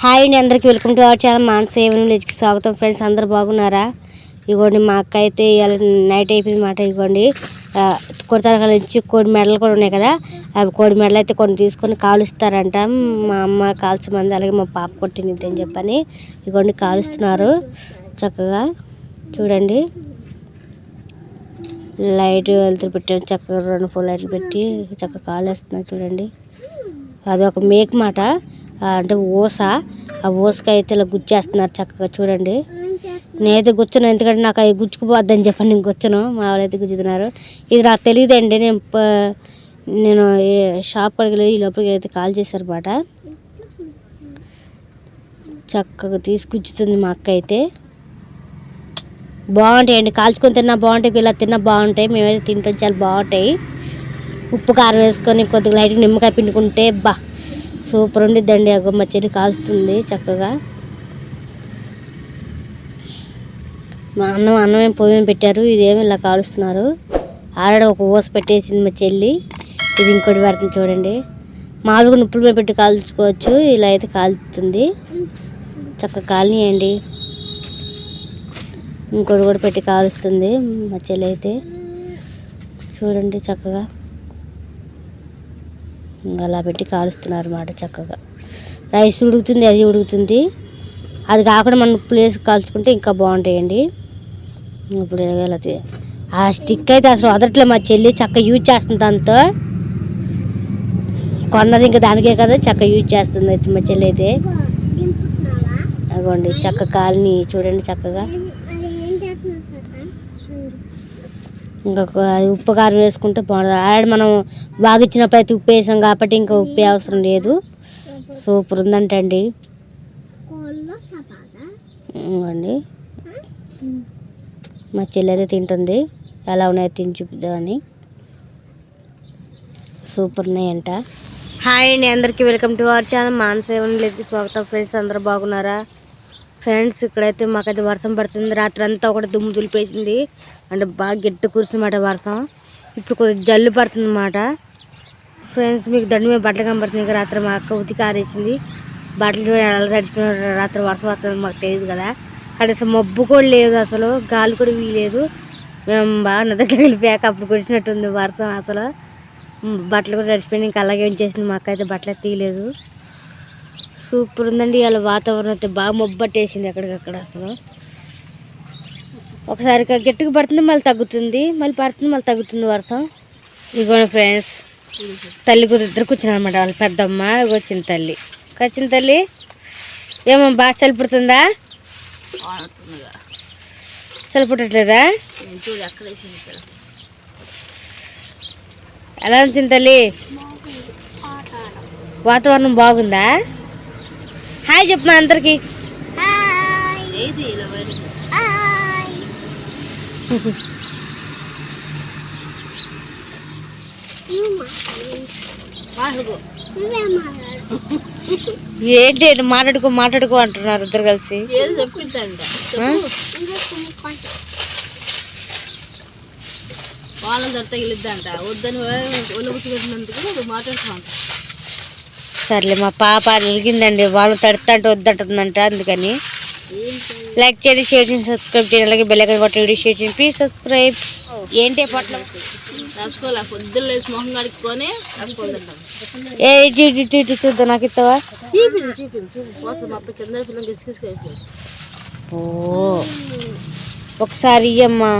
Hi అండి అందరికీ welcome to our channel మాన్ విలేజ్కి స్వాగతం ఫ్రెండ్స్ అందరు బాగున్నారా? ఇగోండి మా అక్క అయితే ఇవాళ నైట్ అయిపోయింది మాట ఇగోండి. ఆ, తరగతి నుంచి కోడి మెడలు కూడా ఉన్నాయి కదా అవి కోడి మెడలు అయితే కొన్ని తీసుకొని కాలుస్తారంట. మా అమ్మ కాల్చమంది అలాగే మా పాప కొట్టింది అని చెప్పని ఇగోండి కాలుస్తున్నారు. చక్కగా చూడండి. లైట్ వెళ్తూ పెట్టాను చక్కగా రెండు ఫోర్ లైట్లు పెట్టి చక్కగా కాలేస్తున్నారు చూడండి. అది ఒక మేక్ మాట. అంటే ఊస ఆ ఊసకి అయితే ఇలా గుచ్చేస్తున్నారు చక్కగా చూడండి. నేనైతే గుచ్చను ఎందుకంటే నాకు అవి గుచ్చుకుపోద్దని చెప్పండి నేను గుచ్చను. మా వాళ్ళైతే గుచ్చుతున్నారు. ఇది నాకు తెలియదండి. నేను నేను షాప్ కడిగి వెళ్ళి ఈ లోపలికి అయితే కాల్ చేశారు బాట చక్కగా తీసుకుచ్చుతుంది మా అక్క అయితే. బాగుంటాయండి. కాల్చుకొని తిన్నా బాగుంటాయి ఇలా తిన్నా బాగుంటాయి. మేమైతే తింటాం చాలా బాగుంటాయి. ఉప్పు కారం వేసుకొని కొద్దిగా లైట్గా నిమ్మకాయ పిండుకుంటే బా. సూపర్ ఉండిద్దండి ఆ మా చెల్లి కాలుస్తుంది చక్కగా. మా అన్నం అన్నం ఏం పొయ్యి పెట్టారు. ఇదేమి ఇలా కాలుస్తున్నారు. ఆల్రెడీ ఒక ఊస పెట్టేసింది మా చెల్లి. ఇది ఇంకోటి పెడుతుంది చూడండి. మామూలుగా నిప్పుల మీద పెట్టి కాల్చుకోవచ్చు. ఇలా అయితే కాలుతుంది. చక్కగా కాలనీయండి. ఇంకోటి కూడా పెట్టి కాలుస్తుంది మా చెల్లి అయితే. చూడండి చక్కగా. అలా పెట్టి కాలుస్తున్నారు అన్నమాట చక్కగా. రైస్ ఉడుకుతుంది అది ఉడుకుతుంది. అది కాకుండా మనం ప్లేస్ కాల్చుకుంటే ఇంకా బాగుంటాయండి. ఇప్పుడు తీ- ఆ స్టిక్ అయితే అసలు వదట్లే మా చెల్లి చక్కగా యూజ్ చేస్తుంది దాంతో. కొన్నది ఇంకా దానికే కదా చక్కగా యూజ్ చేస్తుంది అయితే మా చెల్లి అయితే. అగోండి చక్క కాలని చూడండి చక్కగా. ఇంకొక ఉప్పు కారం వేసుకుంటే బాగుంటుంది ఆల్రెడీ మనం బాగిచ్చినప్పుడు అయితే ఉప్పు వేసాం కాబట్టి ఇంకా ఉప్పు అవసరం లేదు. సూపర్ ఉందంటండి. ఇవ్వండి. మా చెల్లి అయితే తింటుంది. ఎలా ఉన్నాయో తిని చూపిద్దామని. సూపర్ ఉన్నాయంట. హాయ్ అండి అందరికీ వెల్కమ్ టు అవర్ ఛానల్. మానసేవన్ లేకి స్వాగతం ఫ్రెండ్స్ అందరూ బాగున్నారా? ఫ్రెండ్స్ ఇక్కడైతే మాకైతే వర్షం పడుతుంది. రాత్రి అంతా కూడా దుమ్ము దులిపేసింది. అంటే బాగా గట్టి కూర్చున్నమాట వర్షం. ఇప్పుడు కొద్దిగా జల్లు పడుతుంది అన్నమాట ఫ్రెండ్స్ మీకు దండి మీద బట్టలు కనబడుతుంది ఇంకా రాత్రి మా అక్క ఉతికి ఆరేసింది. బట్టలు ఎలా తడిచిపోయిన రాత్రి వర్షం వస్తుంది మాకు తెలియదు కదా. కనీసం మబ్బు కూడా లేదు అసలు గాలి కూడా వీలేదు మేము బాగా నిద్ర వెళ్ళిపోయాక అప్పుడు కురిసినట్టుంది వర్షం అసలు. బట్టలు కూడా తడిచిపోయినాయి. ఇంకా అలాగే ఉంచేసింది. మా అక్క అయితే బట్టలు తీయలేదు. సూపర్ ఉందండి ఇవాళ వాతావరణం అయితే బాగా మొబ్బట్టేసింది ఎక్కడికక్కడ అసలు. ఒకసారి గట్టిగా పడుతుంది మళ్ళీ తగ్గుతుంది. మళ్ళీ పడుతుంది మళ్ళీ తగ్గుతుంది వర్షం. ఇదిగోండి ఫ్రెండ్స్ తల్లి కూతురు ఇద్దరు కూర్చున్నారు అనమాట వాళ్ళ పెద్దమ్మ ఇగో వచ్చింది తల్లి. కచ్చిన తల్లి? ఏమో బాగా చలిపుడుతుందా పుడుతుందా? ఎలా ఉంది తల్లి? వాతావరణం బాగుందా? హాయ్ చెప్పు మా అందరికి. ఏంటి మాట్లాడుకో మాట్లాడుకో అంటున్నారు ఇద్దరు కలిసి. తగిలిద్దంట వద్దని సర్లే మా పాప అలిగిందండి. వాళ్ళు తడుతా అంటే వద్దంటుందంట అందుకని. లైక్ చేయండి షేర్ చేయండి సబ్స్క్రైబ్ చేయండి అలాగే బెల్ ఐకాన్ కొట్టి వీడియో షేర్ చేయండి. ప్లీజ్ సబ్స్క్రైబ్ ఏంటి పొట్ల రసగోళ పొద్దున్న లేచి మొహం కడుక్కొని ఏ ఇటు చూద్దాం నాకు ఇస్తావా? చీపింది చీపింది చూపి కోసం మొత్తం కింద పిల్లలు ఓ. ఒకసారి ఇయ్యమ్మా.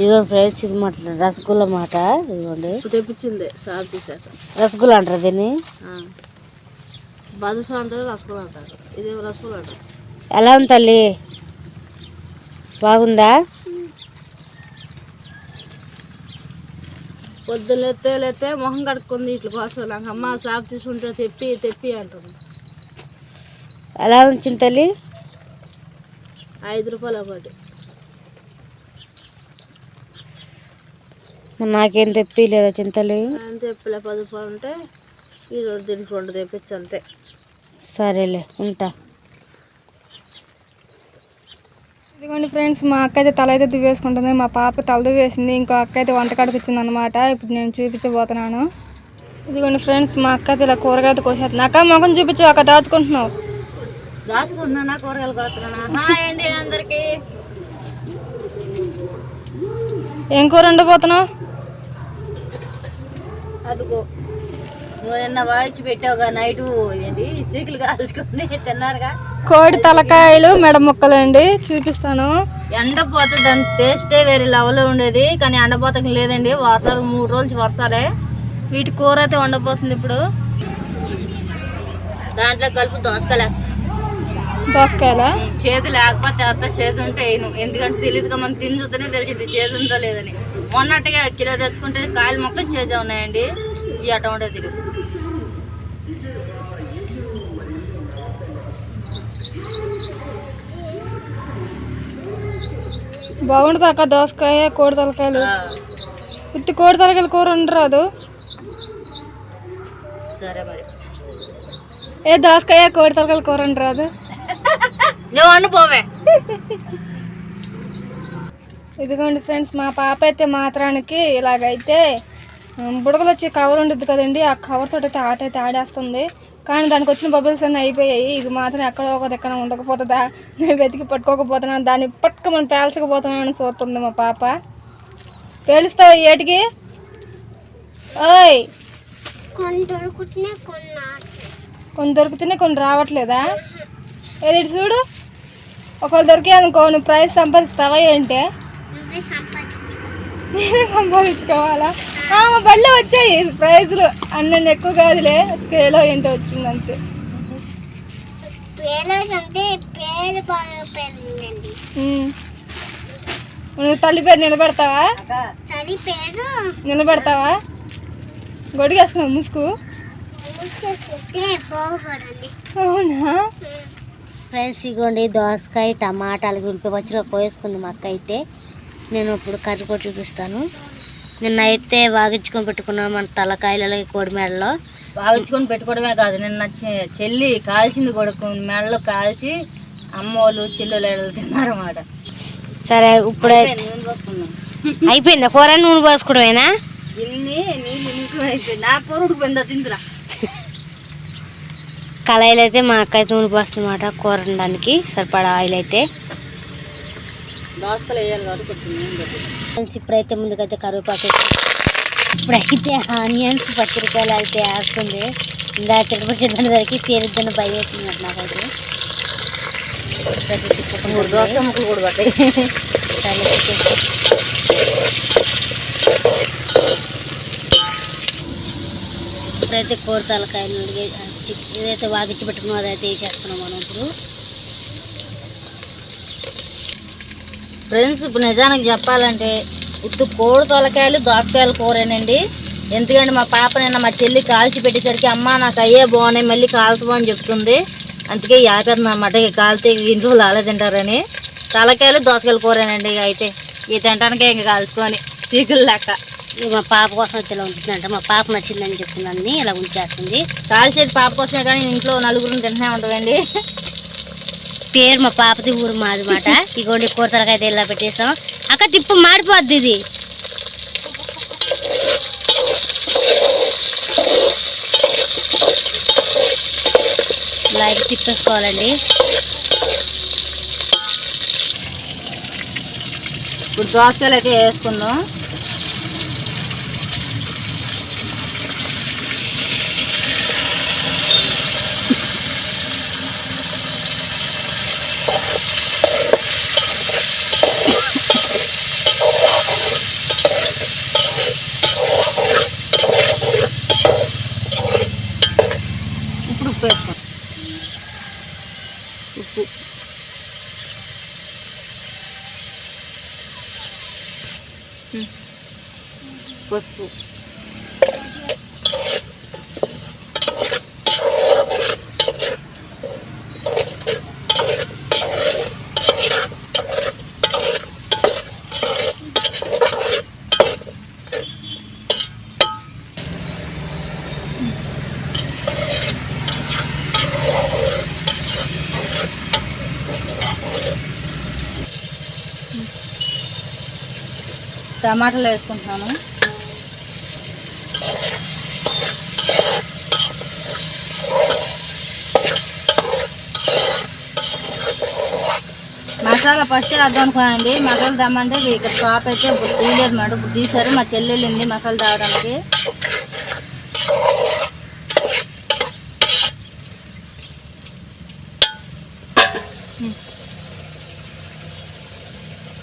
ఇదిగోండి ఫ్రెండ్స్ ఇది మాట రసగుల్లా మాట ఇదిగోండి. తెప్పించింది సార్ తీసాక. రసగుల్లా అంటారు దీన్ని? బాదుసా అంటారు రసగోళ అంటారు. ఇదేమో రసగోళ అంటారు. ఎలా ఉంది తల్లి? బాగుందా? పొద్దున్న లేతే లేతే మొహం కడుక్కుంది ఇట్ల కోసం నాకు. అమ్మ షాప్ తీసుకుంటే తెప్పి తెప్పి అంటుంది. ఎలా ఉంచింది తల్లి? ఐదు రూపాయలు ఒకటి. నాకేం తెప్పిలేదు చింతలు. ఆయన తెప్పిలే పది రూపాయలు ఉంటే ఈ రోజు దీనికి రెండు తెప్పించి అంతే. సరేలే ఉంటా. ఇదిగోండి ఫ్రెండ్స్ మా అక్క అయితే తల అయితే దువ్వేసుకుంటుంది మా పాప తల దువ్వేసింది ఇంకో అక్క అయితే వంటకాడికి వచ్చింది అనమాట ఇప్పుడు నేను చూపించబోతున్నాను. ఇదిగోండి ఫ్రెండ్స్ మా అక్క అయితే ఇలా కూరగాయ అయితే కోసేస్తుంది. అక్క మొఖం చూపించు అక్క దాచుకుంటున్నావు. దాచుకుంటున్నానా కూరగాయలు కోస్తున్నానా? హాయ్ అండి అందరికి. ఏం కూర వండబోతున్నావు? అదిగో. నిన్న వాయిచి పెట్టావుగా నైట్ ఏంటి? చీకులు కాల్చుకొని తిన్నారుగా? కోడి తలకాయలు మెడ ముక్కలు అండి చూపిస్తాను. ఎండపోతే దాని టేస్టే వేరే లెవెల్లో ఉండేది కానీ ఎండపోతకి లేదండి. వర్షాలు మూడు రోజులు వర్షాలే. వీటి కూర అయితే వండబోతుంది ఇప్పుడు. దాంట్లో కలుపు దోసకాయలు వేస్తాం. దోసకాయల చేతి లేకపోతే అంత చేతి ఉంటే. ఎందుకంటే తెలియదుగా మనం తిని చూస్తేనే తెలిసింది. చేతి ఉందో లేదని. మొన్నట్టుగా కిలో తెచ్చుకుంటే కాయలు మొత్తం చేజే ఉన్నాయండి. ఈ అట ఉంటే తెలియదు బాగుంటుంది అక్క దోసకాయ కోడి తలకాయలు ఉత్తి కోడి తలకాయలు కూర ఉండరాదు? సరే మరి. ఏ దోసకాయ కోడి తలకాయలు కూర ఉండరాదు? నువ్వు ఇదిగోండి ఫ్రెండ్స్ మా పాప అయితే మాత్రానికి ఇలాగైతే బుడగలు వచ్చి కవర్ ఉంటుంది కదండి ఆ కవర్ తోటి అయితే ఆట అయితే ఆడేస్తుంది. కానీ దానికి వచ్చిన బబుల్స్ అన్నీ అయిపోయాయి. ఇది మాత్రం ఎక్కడో ఒక ఎక్కడ ఉండకపోతుందా? నేను వెతికి పట్టుకోకపోతున్నాను. దాన్ని పట్టుకోమని పేల్చకపోతున్నాను చూస్తుంది మా పాప. పేలుస్తావు ఏటికి? ఓయ్! కొన్ని దొరుకుతున్నాయి కొన్ని రావట్లేదా? ఏది చూడు ఒకవేళ దొరికాయి అనుకో నువ్వు ప్రైస్ సంపాదిస్తావా ఏంటి? నేనే సంపాదించుకోవాలా? ఆ, మా బడిలో వచ్చాయి ప్రైజ్లు. అన్నీ ఎక్కువ కాదులే స్కేలో ఏంటో వచ్చింది అంతే. నువ్వు తల్లి పేరు నిలబెడతావా? నిలబెడతావా? గొడిగేసుకున్నావు ముసుగు అవునా? ఫ్రెండ్స్ ఇగోండి దోసకాయ టమాటాలు ఉల్లిపాయ పచ్చిలో పోయేసుకుంది మా అక్క అయితే. నేను ఇప్పుడు కర్రీ కూడా చూపిస్తాను. నిన్న అయితే వాగించుకొని పెట్టుకున్నాం మన తలకాయలలో కోడి మెడలో. బాగుచ్చుకొని పెట్టుకోవడమే కాదు నిన్న చెల్లి కాల్చింది కొడుకు మెడలో కాల్చి అమ్మోళ్ళు చెల్లెలు తిన్నారన్నమాట. సరే ఇప్పుడే అయిపోయిందా కూర? నూనె పోసుకోవడమేనా? ఇన్ని నీళ్ళు ఇంకో అయిపోయింది. నా కూర ఉడికిపోయిందా తింటురా కళాయిలు అయితే మా అక్క అయితే. నూనె పోస్తుందన్నమాట కూర వండడానికి సరిపడా ఆయిల్ అయితే ఇప్పుడైతే ముందుకైతే కరివేపాకు ఇప్పుడైతే ఆనియన్స్ పచ్చిమిరకాయలు అయితే వేస్తుంది. ఇంకా చిటపచ్చి దానికి పేరుద్దని భయం వేస్తుంది నాకైతే. ఇప్పుడైతే కూర తలకాయలు వాగిచ్చి ఏదైతే వాగిచ్చి పెట్టుకున్నామో అదైతే వేసేస్తున్నాం మనం ఇప్పుడు. ఫ్రెండ్స్ ఇప్పుడు నిజానికి చెప్పాలంటే ఉత్తు కోడి తొలకాయలు దోసకాయలు కూరేనండి ఎందుకంటే మా పాప నిన్న మా చెల్లి కాల్చి పెట్టేసరికి అమ్మ నాకు అయ్యే బాగున్నాయి మళ్ళీ కాల్చమని అని చెప్తుంది. అందుకే ఆపేస్తుంది అనమాట ఇక కాల్తే ఇంట్లో అలా తింటారని. తలకాయలు దోసకాయలు కూరేనండి ఇక అయితే. ఇక తింటానికే ఇంక కాల్చుకొని చీకులు లెక్క మా పాప కోసం ఇలా ఉంటుందంట. మా పాప నచ్చిందని చెప్తున్నాను ఇలా ఉంచేస్తుంది. కాల్చేది పాప కోసమే కానీ ఇంట్లో నలుగురిని తింటూనే ఉంటుందండి పేరు మా పాపది ఊరు మాది మాట. ఇగోండి కూర ఇలా పెట్టేసాం. అక్క తిప్పు మాడిపోద్ది ఇది. అయితే తిప్పేసుకోవాలండి. ఇప్పుడు దోసకాయలు అయితే వేసుకుందాం. టమాటాలు వేసుకుంటున్నాను. మసాలా ఫస్ట్ వద్దాం అనుకున్నానండి. మసాలా దమ్మంటే ఇక్కడ షాప్ అయితే తీయలేదు మేడం. ఇప్పుడు తీశారు మా చెల్లెళ్ళింది మసాలా తాగడానికి.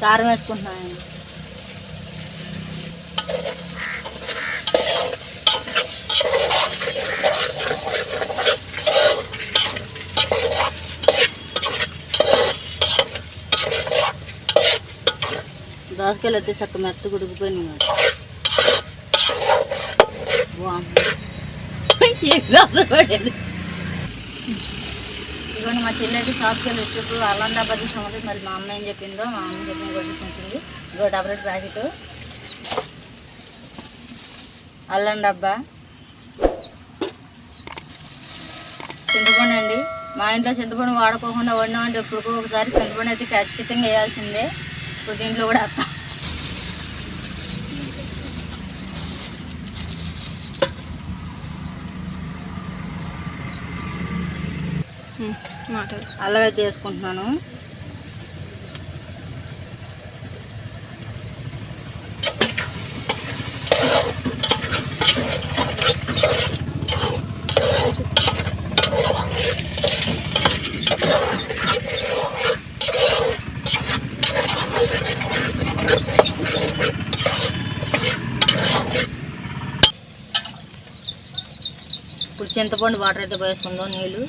కారం వేసుకుంటున్నానండి. దోసకాయలు అయితే చక్క మెత్త గుడికిపోయినాయి మరి ఇదిగోండి మా చెల్లి అయితే షాప్కి వెళ్ళి వచ్చేప్పుడు అల్లం డబ్బా తీసుకుంటే మరి మా అమ్మ ఏం చెప్పిందో మా అమ్మ చెప్పిన కొట్టించింది తీసుకొచ్చింది ఇగో ప్యాకెట్. అల్లం డబ్బా చింతపండు అండి మా ఇంట్లో చింతపండు వాడుకోకుండా వండామంటే ఎప్పుడుకో ఒకసారి చింతపండు అయితే ఖచ్చితంగా వేయాల్సిందే. ఇప్పుడు దీంట్లో కూడా వేస్తాం మాట్లాడు. అల్లం అయితే వేసుకుంటున్నాను. చింతపండు వాటర్ అయితే పోసుకుందాం నీళ్ళు.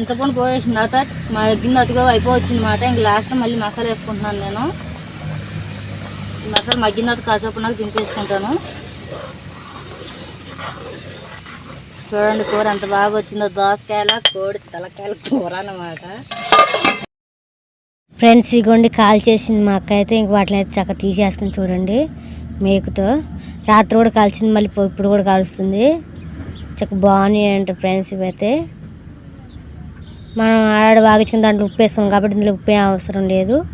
చింతపండు పోయేసిన తర్వాత మా ఎగ్గిన అయిపోవచ్చింది అనమాట ఇంక లాస్ట్ మళ్ళీ మసాలా వేసుకుంటున్నాను నేను. ఈ మసాలా మగ్గిన తర్వాత కాసేపు నాకు దింపేసుకుంటాను చూడండి కూర ఎంత బాగా వచ్చిందో. దోసకాయల కోడి తలకాయల కూర అన్నమాట. ఫ్రెండ్స్ ఇగోండి కాల్ చేసింది మా అక్క అయితే ఇంక వాటిని అయితే చక్కగా తీసేస్తుంది చూడండి మేకుతో. రాత్రి కూడా కాల్చింది మళ్ళీ పో- ఇప్పుడు కూడా కాలుస్తుంది. చక్క బాగున్నాయి అంట ఫ్రెండ్స్ ఇవైతే. మనం ఆడ బాగించుకుని దాంట్లో ఉప్పు వేస్తాం కాబట్టి ఇందులో ఉప్పు అవసరం లేదు.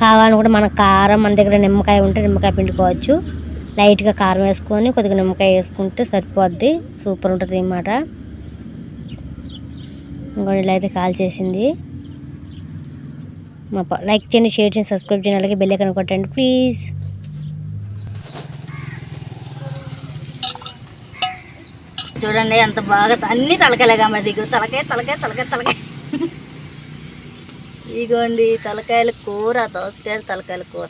కావాలని కూడా మన కారం మన దగ్గర నిమ్మకాయ ఉంటే నిమ్మకాయ పిండుకోవచ్చు లైట్గా కారం వేసుకొని కొద్దిగా నిమ్మకాయ వేసుకుంటే సరిపోద్ది. సూపర్ ఉంటుంది అన్నమాట. ఇంకోటి ఇలా అయితే కాల్ చేసింది. మా ప- లైక్ చేయండి షేర్ చేయండి సబ్స్క్రైబ్ చేయండి అలాగే బెల్ ఐకాన్ కొట్టండి ప్లీజ్. చూడండి ఎంత బాగా అన్ని తలకాయలేగా కాబట్టి దిగు తలకాయ తలకాయ తలకాయ తలకాయ. ఇగోండి తలకాయల కూర దోసకాయలు తలకాయల కూర.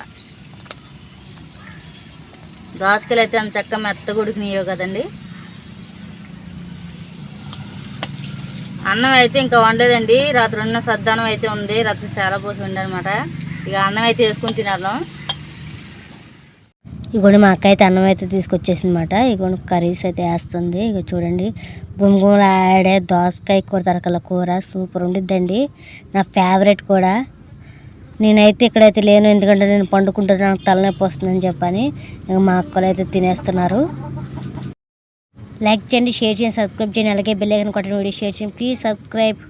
దోసకాయలు అయితే అంత చక్క మెత్త ఉడికినాయో కదండి. అన్నం అయితే ఇంకా వండలేదండి. రాత్రి ఉన్న సద్దానం అయితే ఉంది. రాత్రి చాలా పోసి ఉండనమాట ఇక అన్నం అయితే వేసుకుని తినేద్దాం. ఇగోండి మా అక్క అయితే అన్నం అయితే తీసుకొచ్చేసింది అనమాట ఇగోండి కర్రీస్ అయితే వేస్తుంది. ఇక చూడండి. గుమగుమలు ఆడే దోసకాయ కూర తరకల కూర సూపర్ ఉండిద్దండి. నా ఫేవరెట్ కూడా. నేనైతే ఇక్కడైతే లేను ఎందుకంటే నేను పండుకుంటే నాకు తలనొప్పి వస్తుందని చెప్పని ఇక మా అక్కలు అయితే తినేస్తున్నారు. లైక్ చేయండి షేర్ చేయండి సబ్స్క్రైబ్ చేయండి అలాగే బెల్ ఐకాన్ కొట్టండి వీడియో షేర్ చేయండి. Please subscribe.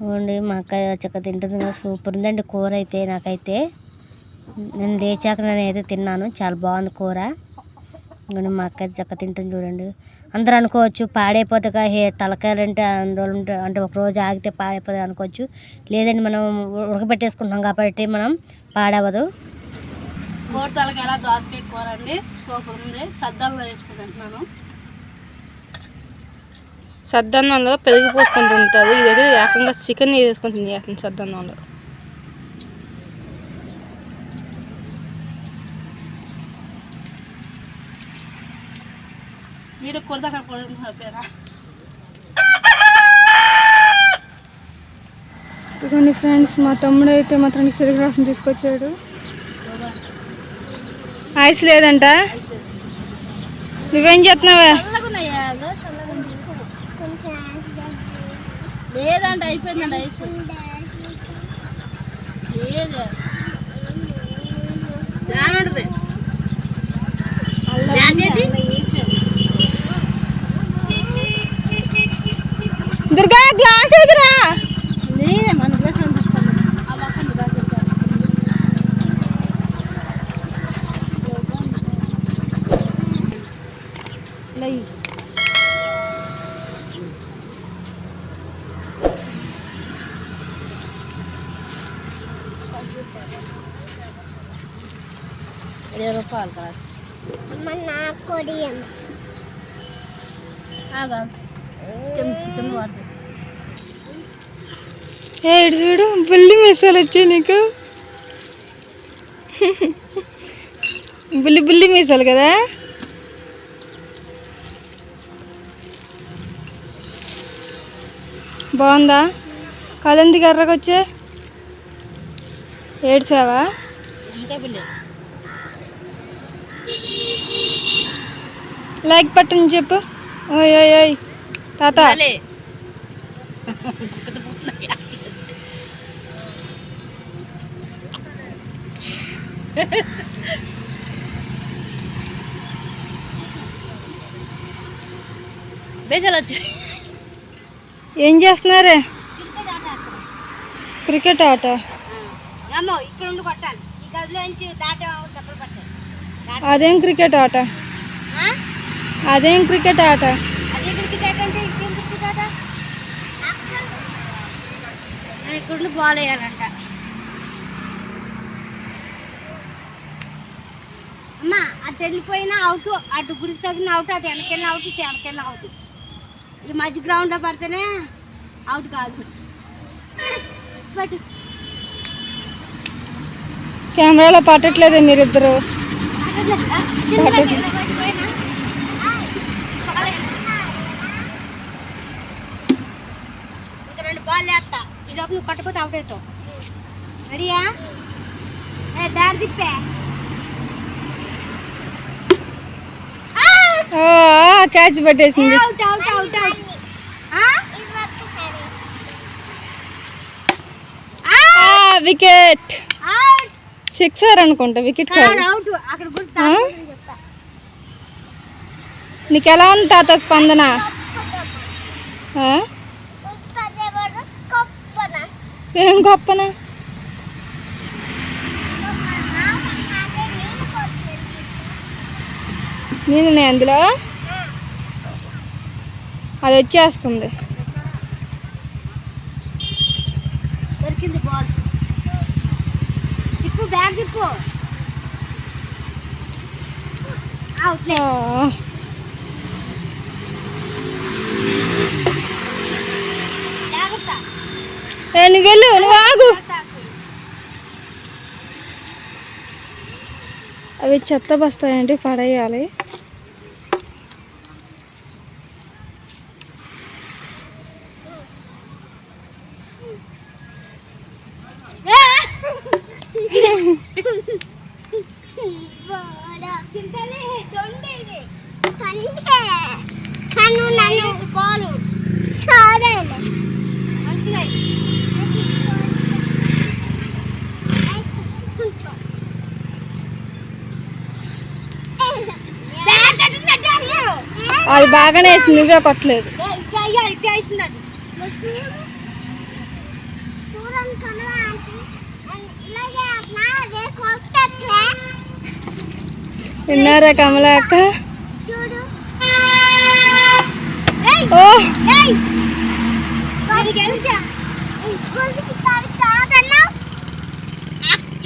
ఇవ్వండి మా అక్క చక్క తింటుంది సూపర్ ఉందండి కూర అయితే నాకైతే. నేను లేచాక నేను ఏదో తిన్నాను. చాలా బాగుంది కూర. ఇంకొంచెం మా అక్క అయితే చక్క తింటుంది చూడండి. అందరూ అనుకోవచ్చు పాడైపోతుందిగా హే తలకాయలు అంటే అందులో ఉంటే అంటే ఒక రోజు ఆగితే పాడైపోతుంది అనుకోవచ్చు. లేదండి మనం ఉడకబెట్టేసుకుంటాం కాబట్టి మనం పాడవదు. కోడితలకి ఎలా దోసకాయ కూర అండి. సూపర్ ఉంది. సద్దంలో వేసుకుంటున్నాను సద్దన్నంలో పెరుగు పోసుకుంటూ ఉంటుంది ఇదైతే ఏకంగా చికెన్ వేసుకొని తినేస్తుంది సద్దన్నంలో మీరు కొడతా కొడుకుంటారా ఇదిగోండి ఫ్రెండ్స్ మా తమ్ముడు అయితే మాత్రం చెరుకు రసం తీసుకొచ్చాడు. ఐస్ లేదంట? నువ్వేం చేస్తున్నావా? లేదంటే అయిపోయిందండి ఐస్. దుర్గా గ్లాస్ ఎదురా మన గ్లాస్ ఇరవై రూపాయలు ఏడు చూడు బుల్లి మిసాలు వచ్చాయి నీకు. బుల్లి బుల్లి మీసాలు కదా? బాగుందా? కలెందుకు వచ్చే. ఏడ్చావా? లైక్ పట్టని చెప్పు. ఓయ్ ఓయ్ ఓయ్. తాత. దేశాలు వచ్చాయి ఏం చేస్తున్నారే? క్రికెట్ ఆట. అదేం క్రికెట్ ఆట? అదేం క్రికెట్ ఆట? ఇక్కడ బాల్ వేయాలంట అమ్మా అటు వెళ్ళిపోయినా అవుట్ అటు గురి తగిన అవుట్ అటు వెనకెళ్ళిన అవుట్ ఇటు వెనకెళ్ళిన అవుట్. ఇది మధ్య గ్రౌండ్లో పడితేనే అవుట్ కాదు. బట్ కెమెరాలో పట్టట్లేదే మీరిద్దరు? పట్టట్లేదు? బాల్ వేస్తా. ఒక నువ్వు పట్టుకోతే అవుట్ అవుతావు. రెడీయా ఏ దారి తిప్పే క్యాచ్ పట్టేసింది. Out out out out wicket sixer అనుకుంటా వికెట్? నీకు ఎలా ఉంది తాత స్పందన? ఏం గొప్పనా? నేను అందులో. అది వచ్చేస్తుంది. దొరికింది బాల్. తిప్పు బ్యాగ్ తిప్పు. అవుట్ ఆ, జాగ్రత్త. ఏ నువ్వు వెళ్ళు నువ్వు ఆగు. అవి చెత్త బస్తాయండి పడేయాలి కన్ను నన్ను పాలు సరే మంచిగా అది బాగానే వేసింది నువ్వే కొట్టలేదు. విన్నారా కమల అక్క?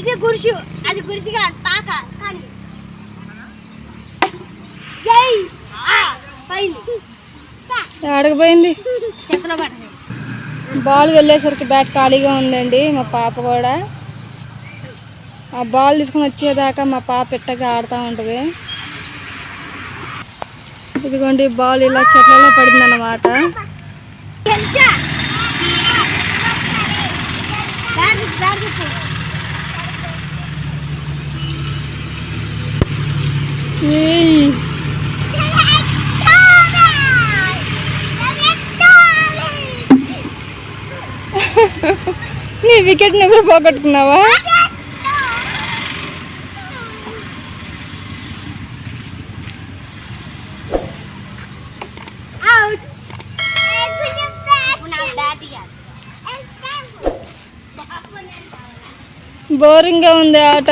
ఇది గురుసు అది గురుసు కాదు పాక కానీ. ఆడకపోయింది పడదు బాల్ వెళ్ళేసరికి బ్యాట్ ఖాళీగా ఉందండి మా పాప కూడా. ఆ బాల్ తీసుకుని వచ్చేదాకా మా పాప పెట్టగా ఆడుతూ ఉంటుంది. ఇదిగోండి బాల్ ఇలా చెట్లలో పడింది అన్నమాట గెలిచా బ్యాట్ బ్యాట్ చెప్పు నీ వికెట్ నువ్వే పోగొట్టుకున్నావా? బోరింగ్గా ఉంది ఆట.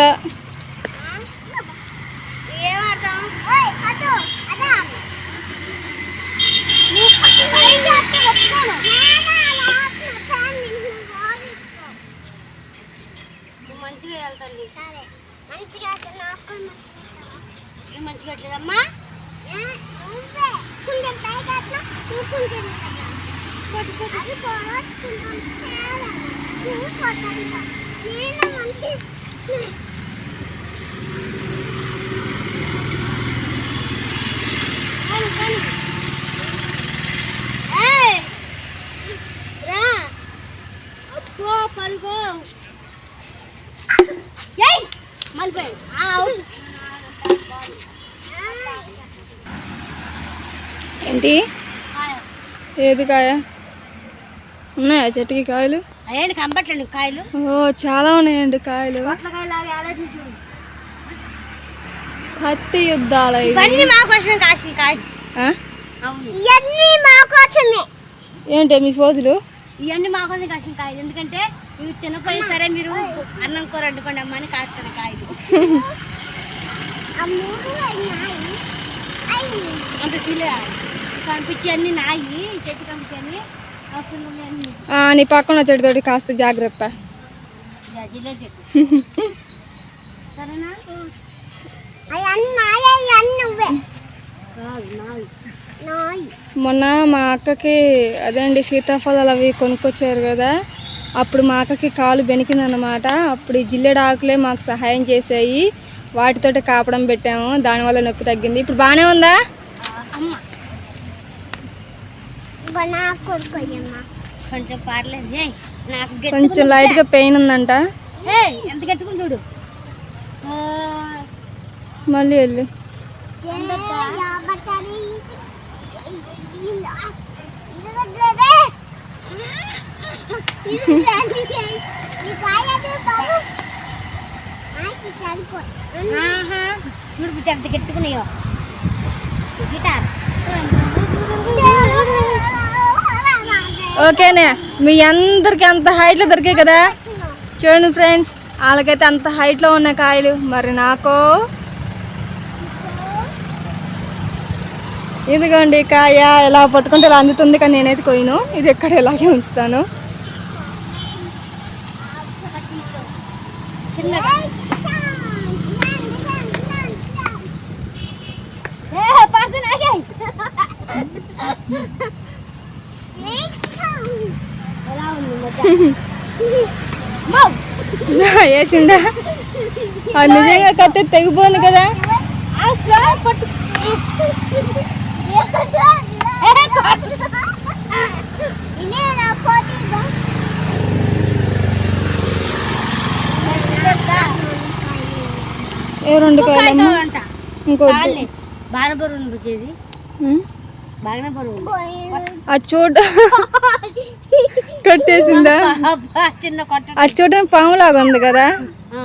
పలుకో. ఏయ్ మళ్ళీ అవుట్ ఏంటి? ఏది కాయ? ఉన్నాయా చెట్టుకి కాయలు? అయ్యండి కంపట్లేండి కాయలు? ఓ చాలా ఉన్నాయండి కాయలు. కత్తి యుద్ధాలు ఇవి. ఇవన్నీ మా కోసమే కాసిన కాయ ఆ? అవును. ఇవన్నీ మా కోసమే. ఏంటి మీ పోతులు ఇవన్నీ మా కోసం కాసిన కాయలు. ఎందుకంటే ఇవి తినపోయి సరే మీరు అన్నం కూర వండుకోండి అమ్మ అని కాస్తాను కాయలు. అంత సీలే కనిపించి అన్ని నాయి చెట్టు కనిపించి అన్ని నీ పక్కన చెట్టుతోటి కాస్త జాగ్రత్త. మొన్న మా అక్కకి అదే అండి సీతాఫలాలు అవి కొనుక్కొచ్చారు కదా అప్పుడు మా అక్కకి కాలు బెనికిందన్నమాట. అప్పుడు ఈ జిల్లెడు ఆకులే మాకు సహాయం చేసాయి వాటితోటి కాపడం పెట్టాము. దానివల్ల నొప్పి తగ్గింది. ఇప్పుడు బాగానే ఉందా? అమ్మ. కొంచెం లైట్గా పెయిన్ ఉందంట. ఏయ్, ఎంత గట్టుకుని చూడు. ఆ, మళ్ళీ వెళ్ళు. చూడు బిడ్డ అంత గట్టుకున్నాయో గిటార్ ఓకేనే మీ అందరికి అంత హైట్లో దొరికాయి కదా? చూడండి ఫ్రెండ్స్ వాళ్ళకైతే అంత హైట్లో ఉన్నాయి కాయలు. మరి నాకు? ఇదిగోండి కాయ ఇలా పట్టుకుంటే ఇలా అందుతుంది కానీ నేనైతే కొయ్యను. ఇది ఎక్కడ ఇలాగే ఉంచుతాను చిన్నగా ఏ, పర్సు నాకే. ఎలా ఉంది మధ్య? మౌ. అది నిజంగా కత్తి తెగిపోను కదా. ఏ, రెండు ఇంకో కాయ కాయలమ్మా కావాలంట. ఇంకోటి. అది చూడ. కట్టేసిందా? అబ్బా, చిన్న కొట్ట. అది చూడడానికి పాములాగా ఉంది కదా? ఆ.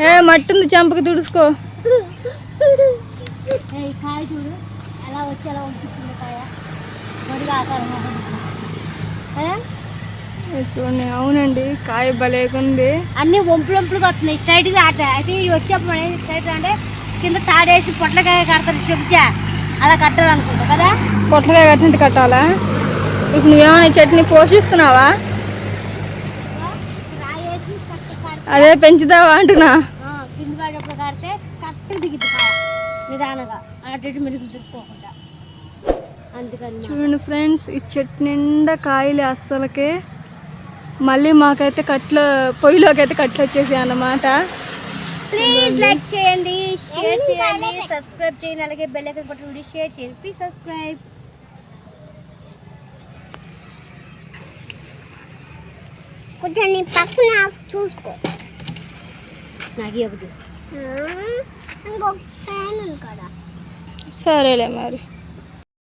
ఏ మట్టుంది చంపకి తుడుచుకో. కాయ చూడు. ఎలా వచ్చి ఎలా కాయ? చూడండి అవునండి కాయ భలేగుంది అన్ని వంపులు వంపులుగా వస్తున్నాయి. స్ట్రైట్గా ఆట అయితే ఇవి వచ్చేప్పుడు అనేది స్ట్రైట్ అంటే కింద తాడేసి పొట్లకాయ కడతారు చెప్చా? అలా కట్టాలనుకుంటా కదా? పొట్లకాయ కట్టినట్టు కట్టాలా? ఇప్పుడు నువ్వేమైనా ఈ చట్నీ పోషిస్తున్నావా? అదే పెంచుతావా అంటున్నా? కింద కడితే నిదానంగా. అటు మెరుగు అందుకని చూడండి ఫ్రెండ్స్ ఈ చెట్టు నిండా కాయలు అస్సలకి. మళ్ళీ మాకైతే కట్లు పొయ్యిలోకి అయితే కట్లు వచ్చేసాయి అన్నమాట. ప్లీజ్ లైక్ చేయండి షేర్ చేయండి సబ్స్క్రైబ్ చేయండి అలాగే బెల్ ఐకాన్ కొట్టి వీడియో షేర్ చేయండి. ప్లీజ్ సబ్స్క్రైబ్ కొంచెం నీ పక్కన చూసుకో. నాకు ఒకటి. ఇంకొక ఫ్యాన్ ఉంది కదా. సరేలే మరి.